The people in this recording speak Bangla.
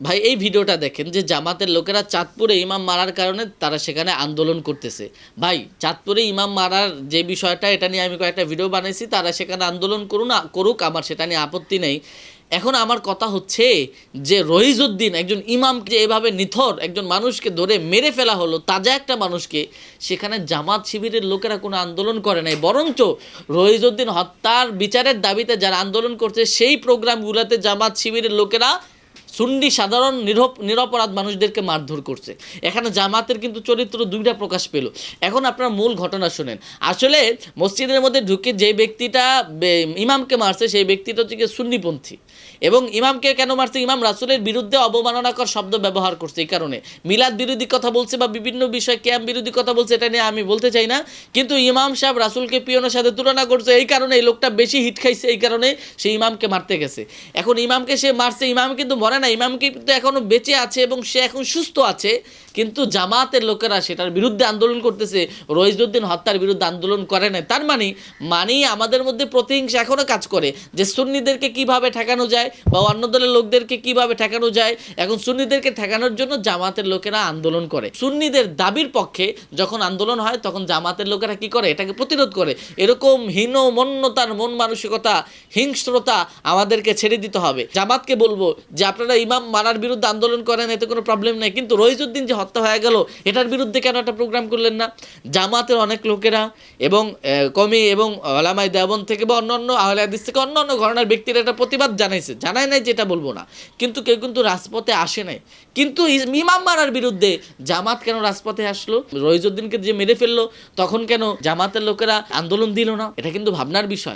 ভাই, এই ভিডিওটা দেখেন যে জামাতের লোকেরা চাঁদপুরে ইমাম মারার কারণে তারা সেখানে আন্দোলন করতেছে। ভাই, চাঁদপুরে ইমাম মারার যে বিষয়টা, এটা নিয়ে আমি কয়েকটা ভিডিও বানিয়েছি তারা সেখানে আন্দোলন করুন করুক, আমার সেটা নিয়ে আপত্তি নেই। এখন আমার কথা হচ্ছে যে রহিজউদ্দিন একজন ইমামকে এভাবে নিথর একজন মানুষকে ধরে মেরে ফেলা হলো, তাজা একটা মানুষকে, সেখানে জামাত শিবিরের লোকেরা কোনো আন্দোলন করে নাই। বরঞ্চ রহিজউদ্দিন হত্যার বিচারের দাবিতে যারা আন্দোলন করছে, সেই প্রোগ্রামগুলোতে জামাত শিবিরের লোকেরা সুন্নি সাধারণ নিরপ নিরপরাধ মানুষদেরকে মারধর করছে। এখানে জামাতের কিন্তু চরিত্র দুইটা প্রকাশ পেল। এখন আপনার মূল ঘটনা শুনেন। আসলে মসজিদের মধ্যে ঢুকে যে ব্যক্তিটা ইমামকে মারছে, সেই ব্যক্তিটা হচ্ছে সুন্নিপন্থী। এবং ইমামকে কেন মারছে? ইমাম রাসুলের বিরুদ্ধে অবমাননাকর শব্দ ব্যবহার করছে এই কারণে। মিলাদ বিরোধী কথা বলছে বা বিভিন্ন বিষয় ক্যাম্প বিরোধী কথা বলছে, এটা নিয়ে আমি বলতে চাই না। কিন্তু ইমাম সাহেব রাসুলকে পিয়নের সাথে তুলনা করছে, এই কারণে এই লোকটা বেশি হিট খাইছে, এই কারণে সে ইমামকে মারতে গেছে। এখন ইমামকে সে মারছে, ইমাম কিন্তু মরে না, ইমাম কিন্তু এখনও বেঁচে আছে এবং সে এখন সুস্থ আছে। কিন্তু জামাতের লোকেরা সেটার বিরুদ্ধে আন্দোলন করতেছে। রইজুদ্দিন হত্যার বিরুদ্ধে আন্দোলন করে না তার মানে মানেই আমাদের মধ্যে প্রতিহিংসা এখনও কাজ করে যে সুন্নিদেরকে কীভাবে ঠেকানো যায় বা অন্য দলের লোকদেরকে কীভাবে ঠেকানো যায়, এখন সুন্নিদেরকে ঠেকানোর জন্য জামাতের লোকেরা আন্দোলন করে। সুন্নিদের দাবির পক্ষে যখন আন্দোলন হয়, তখন জামাতের লোকেরা কি করে? এটাকে প্রতিরোধ করে। এরকম হীন মন্যতার মন মানসিকতা, হিংস্রতা আমাদেরকে ছেড়ে দিতে হবে। জামাতকে বলব যে, আপনারা ইমাম মারার বিরুদ্ধে আন্দোলন করেন, এতে কোনো প্রবলেম নেই। কিন্তু রহিজুদ্দিন যে হত্যা হয়ে গেল, এটার বিরুদ্ধে কেন একটা প্রোগ্রাম করলেন না? জামাতের অনেক লোকেরা এবং কমি এবং আলামাই দেবন থেকে বা অন্য অন্য আহলে থেকে অন্য অন্য ঘটনার ব্যক্তিরা একটা প্রতিবাদ জানাইছে, জানায় নাই যেটা বলব না। কিন্তু কেউ কিন্তু রাজপথে আসে নাই। কিন্তু মিমাম মারার বিরুদ্ধে জামাত কেন রাজপথে আসলো? রহিজুদ্দিনকে যে মেরে ফেলল, তখন কেন জামাতের লোকেরা আন্দোলন দিল না? এটা কিন্তু ভাবনার বিষয়।